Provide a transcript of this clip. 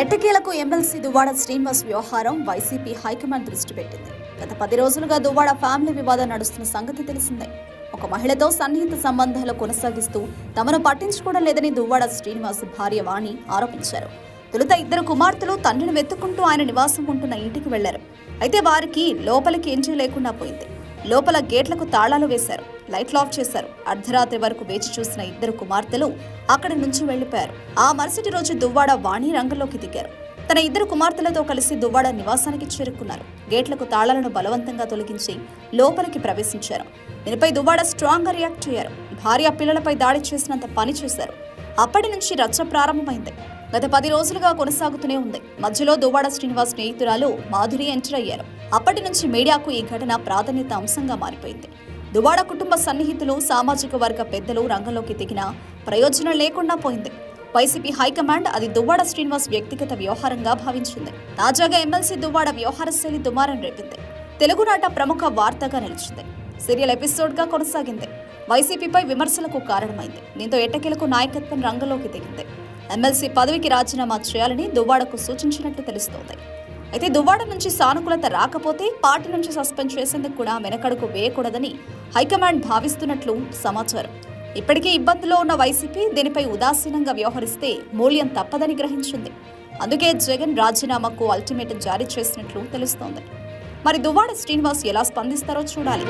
ఎట్టకేలకు ఎమ్మెల్సీ దువ్వాడ శ్రీనివాస్ వ్యవహారం YCP high command దృష్టి పెట్టింది. గత పది రోజులుగా దువ్వాడ ఫ్యామిలీ వివాదం నడుస్తున్న సంగతి తెలిసిందే. ఒక మహిళతో సన్నిహిత సంబంధాలు కొనసాగిస్తూ తమను పట్టించుకోవడం లేదని దువ్వాడ శ్రీనివాస్ భార్య వాణి ఆరోపించారు. తొలుత ఇద్దరు కుమార్తెలు తండ్రిని వెతుక్కుంటూ ఆయన నివాసం ఉంటున్న ఇంటికి వెళ్ళారు. అయితే వారికి లోపలికి ఎంట్రీ లేకుండా పోయింది. లోపల గేట్లకు తాళాలు వేశారు. లైట్లు ఆఫ్ చేశారు. అర్ధరాత్రి వరకు వేచి చూసిన ఇద్దరు కుమార్తెలు అక్కడి నుంచి వెళ్ళిపోయారు ఆ మరుసటి రోజు దువ్వాడ వాణి రంగంలోకి దిగారు. తన ఇద్దరు కుమార్తెలతో కలిసి దువ్వాడ నివాసానికి చేరుకున్నారు. గేట్లకు తాళాలను బలవంతంగా తొలగించి లోపలికి ప్రవేశించారు. దీనిపై దువ్వాడ స్ట్రాంగ్గా రియాక్ట్ అయ్యారు. భార్య పిల్లలపై దాడి చేసినంత పని చేశారు. అప్పటి నుంచి రచ్చ ప్రారంభమైంది. గత పది రోజులుగా కొనసాగుతూనే ఉంది. మధ్యలో దువ్వాడ శ్రీనివాస్ స్నేహితురాలు మాధురి ఎంటర్ అయ్యారు. అప్పటి నుంచి మీడియాకు ఈ ఘటన ప్రాధాన్యత అంశంగా మారిపోయింది. దువ్వాడ కుటుంబ సన్నిహితులు సామాజిక వర్గ పెద్దలు రంగంలోకి దిగినా ప్రయోజనం లేకుండా పోయింది. వైసీపీ హైకమాండ్ అది దువ్వాడ శ్రీనివాస్ వ్యక్తిగత వ్యవహారంగా భావించింది. తాజాగా ఎమ్మెల్సీ దువ్వాడ వ్యవహార శైలి దుమారం రేపింది. తెలుగునాట ప్రముఖ వార్తగా నిలిచింది. సీరియల్ ఎపిసోడ్గా కొనసాగింది. వైసీపీపై విమర్శలకు కారణమైంది. దీంతో ఎట్టకేలకు నాయకత్వం రంగంలోకి దిగింది. ఎమ్మెల్సీ పదవికి రాజీనామా చేయాలని దువ్వాడకు సూచించినట్లు తెలుస్తోంది. అయితే దువ్వాడ నుంచి సానుకూలత రాకపోతే పార్టీ నుంచి సస్పెండ్ చేసేందుకు కూడా వెనకడుకు వేయకూడదని హైకమాండ్ భావిస్తున్నట్లు సమాచారం. ఇప్పటికే ఇబ్బందుల్లో ఉన్న వైసీపీ దీనిపై ఉదాసీనంగా వ్యవహరిస్తే మూల్యం తప్పదని గ్రహించింది. అందుకే జగన్ రాజీనామాకు అల్టిమేటం జారీ చేసినట్లు తెలుస్తోంది. మరి దువ్వాడ శ్రీనివాస్ ఎలా స్పందిస్తారో చూడాలి.